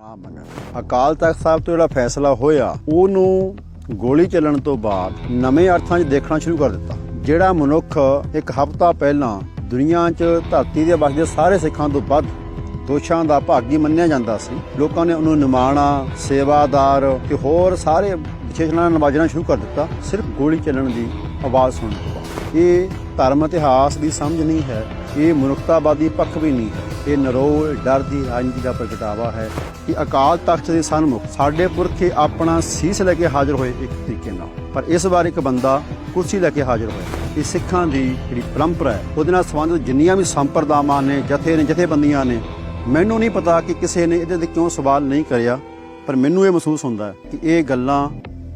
ਨਾ ਮੰਨਣ ਅਕਾਲ ਤਖਤ ਸਾਹਿਬ ਤੋਂ ਜਿਹੜਾ ਫੈਸਲਾ ਹੋਇਆ, ਉਹਨੂੰ ਗੋਲੀ ਚੱਲਣ ਤੋਂ ਬਾਅਦ ਨਵੇਂ ਅਰਥਾਂ 'ਚ ਦੇਖਣਾ ਸ਼ੁਰੂ ਕਰ ਦਿੱਤਾ। ਜਿਹੜਾ ਮਨੁੱਖ ਇੱਕ ਹਫ਼ਤਾ ਪਹਿਲਾਂ ਦੁਨੀਆ 'ਚ ਧਰਤੀ ਦੇ ਵਸਦੇ ਸਾਰੇ ਸਿੱਖਾਂ ਤੋਂ ਵੱਧ ਦੋਸ਼ਾਂ ਦਾ ਭਾਗੀ ਮੰਨਿਆ ਜਾਂਦਾ ਸੀ, ਲੋਕਾਂ ਨੇ ਉਹਨੂੰ ਨਿਮਾਣਾ, ਸੇਵਾਦਾਰ ਤੇ ਹੋਰ ਸਾਰੇ ਵਿਸ਼ੇਸ਼ਣਾਂ ਨਾਲ ਨਵਾਜਣਾ ਸ਼ੁਰੂ ਕਰ ਦਿੱਤਾ। ਸਿਰਫ ਗੋਲੀ ਚੱਲਣ ਦੀ ਆਵਾਜ਼ ਸੁਣਨ ਤੋਂ ਬਾਅਦ। ਇਹ ਧਰਮ ਇਤਿਹਾਸ ਦੀ ਸਮਝ ਨਹੀਂ ਹੈ, ਇਹ ਮਨੁੱਖਤਾਵਾਦੀ ਪੱਖ ਵੀ ਨਹੀਂ ਹੈ। ਇਹ ਨਰੋਲ ਡਰ ਦੀ ਰਾਜਨੀਤੀ ਦਾ ਪ੍ਰਗਟਾਵਾ ਹੈ ਕਿ ਅਕਾਲ ਤਖਤ ਦੇ ਸਨਮੁਖ ਸਾਡੇ ਪੁਰਖੇ ਆਪਣਾ ਸੀਸ ਲੈ ਕੇ ਹਾਜ਼ਰ ਹੋਏ ਇੱਕ ਤਰੀਕੇ ਨਾਲ। ਪਰ ਇਸ ਵਾਰ ਇੱਕ ਬੰਦਾ ਕੁਰਸੀ ਲੈ ਕੇ ਹਾਜ਼ਰ ਹੋਇਆ। ਇਹ ਸਿੱਖਾਂ ਦੀ ਜਿਹੜੀ ਪਰੰਪਰਾ ਹੈ, ਉਹਦੇ ਨਾਲ ਸੰਬੰਧਿਤ ਜਿੰਨੀਆਂ ਵੀ ਸੰਪਰਦਾਵਾਂ ਨੇ, ਜਥੇ ਨੇ, ਜਥੇਬੰਦੀਆਂ ਨੇ, ਮੈਨੂੰ ਨਹੀਂ ਪਤਾ ਕਿ ਕਿਸੇ ਨੇ ਇਹਦੇ ਤੇ ਕਿਉਂ ਸਵਾਲ ਨਹੀਂ ਕਰਿਆ, ਪਰ ਮੈਨੂੰ ਇਹ ਮਹਿਸੂਸ ਹੁੰਦਾ ਹੈ ਕਿ ਇਹ ਗੱਲਾਂ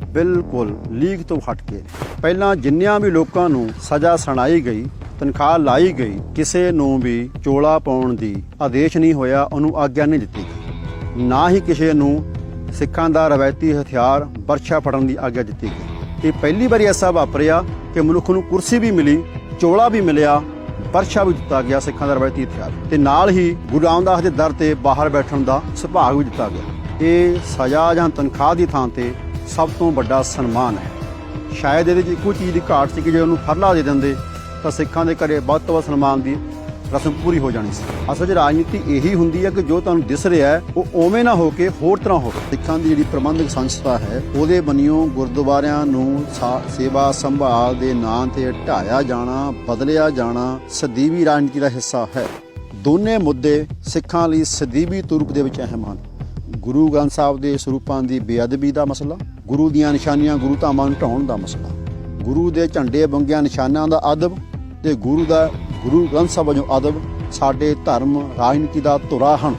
ਬਿਲਕੁਲ ਲੀਗ ਤੋਂ ਹਟ ਕੇ ਪਹਿਲਾਂ ਜਿੰਨੀਆਂ ਵੀ ਲੋਕਾਂ ਨੂੰ ਸਜ਼ਾ ਸੁਣਾਈ ਗਈ ਤਨਖਾਹ ਲਾਈ ਗਈ, ਕਿਸੇ ਨੂੰ ਵੀ ਚੋਲਾ ਪਾਉਣ ਦੀ ਆਦੇਸ਼ ਨਹੀਂ ਹੋਇਆ, ਉਹਨੂੰ ਆਗਿਆ ਨਹੀਂ ਦਿੱਤੀ ਗਈ। ਨਾ ਹੀ ਕਿਸੇ ਨੂੰ ਸਿੱਖਾਂ ਦਾ ਰਵਾਇਤੀ ਹਥਿਆਰ, ਵਰਛਾ ਫੜਨ ਦੀ ਆਗਿਆ ਦਿੱਤੀ ਗਈ। ਇਹ ਪਹਿਲੀ ਵਾਰੀ ਐਸਾ ਵਾਪਰਿਆ ਕਿ ਮਨੁੱਖ ਨੂੰ ਕੁਰਸੀ ਵੀ ਮਿਲੀ, ਚੋਲਾ ਵੀ ਮਿਲਿਆ, ਵਰਛਾ ਵੀ ਦਿੱਤਾ ਗਿਆ ਸਿੱਖਾਂ ਦਾ ਰਵਾਇਤੀ ਹਥਿਆਰ। ਤੇ ਨਾਲ ਹੀ ਗੁਰੂ ਰਾਮਦਾਸ ਦੇ ਦਰ ਤੇ ਬਾਹਰ ਬੈਠਣ ਦਾ ਸੁਭਾਗ ਵੀ ਦਿੱਤਾ ਗਿਆ। ਇਹ ਸਜ਼ਾ ਜਾਂ ਤਨਖਾਹ ਦੀ ਥਾਂ ਤੇ ਸਭ ਤੋਂ ਵੱਡਾ ਸਨਮਾਨ ਹੈ। ਸ਼ਾਇਦ ਇਹਦੇ 'ਚ ਇੱਕੋ ਚੀਜ਼ ਦੀ ਘਾਟ ਸੀ ਕਿ ਜੇ ਉਹਨੂੰ ਫਰਲਾ ਦੇ ਦਿੰਦੇ ਤਾਂ ਸਿੱਖਾਂ ਦੇ ਘਰੇ ਵੱਧ ਤੋਂ ਵੱਧ ਸਨਮਾਨ ਦੀ ਰਸਮ ਪੂਰੀ ਹੋ ਜਾਣੀ ਸੀ। ਅਸਲ 'ਚ ਰਾਜਨੀਤੀ ਇਹੀ ਹੁੰਦੀ ਹੈ ਕਿ ਜੋ ਤੁਹਾਨੂੰ ਦਿਸ ਰਿਹਾ ਹੈ, ਉਹ ਉਵੇਂ ਨਾ ਹੋ ਕੇ ਹੋਰ ਤਰ੍ਹਾਂ ਹੋਵੇ। ਸਿੱਖਾਂ ਦੀ ਜਿਹੜੀ ਪ੍ਰਬੰਧਕ ਸੰਸਥਾ ਹੈ, ਉਹਦੇ ਬਣਿਓ ਗੁਰਦੁਆਰਿਆਂ ਨੂੰ ਸਾ- ਸੇਵਾ ਸੰਭਾਲ ਦੇ ਨਾਂ ਤੇ ਢਾਇਆ ਜਾਣਾ, ਬਦਲਿਆ ਜਾਣਾ ਸਦੀਵੀ ਰਾਜਨੀਤੀ ਦਾ ਹਿੱਸਾ ਹੈ। ਦੋਨੇ ਮੁੱਦੇ ਸਿੱਖਾਂ ਲਈ ਸਦੀਵੀ ਤੁਰਪ ਦੇ ਵਿੱਚ ਅਹਿਮ ਹਨ। ਗੁਰੂ ਗ੍ਰੰਥ ਸਾਹਿਬ ਦੇ ਸਰੂਪਾਂ ਦੀ ਬੇਅਦਬੀ ਦਾ ਮਸਲਾ, ਗੁਰੂ ਦੀਆਂ ਨਿਸ਼ਾਨੀਆਂ ਗੁਰੂ ਧਾਮਾਂ ਨੂੰ ਢਾਉਣ ਦਾ ਮਸਲਾ, ਗੁਰੂ ਦੇ ਝੰਡੇ ਬੰਗਿਆਂ ਨਿਸ਼ਾਨਾਂ ਦਾ ਅਦਬ ਤੇ ਗੁਰੂ ਦਾ ਗੁਰੂ ਗ੍ਰੰਥ ਸਾਹਿਬ ਵਜੋਂ ਅਦਬ ਸਾਡੇ ਧਰਮ ਰਾਜਨੀਤੀ ਦਾ ਧੁਰਾ ਹਨ।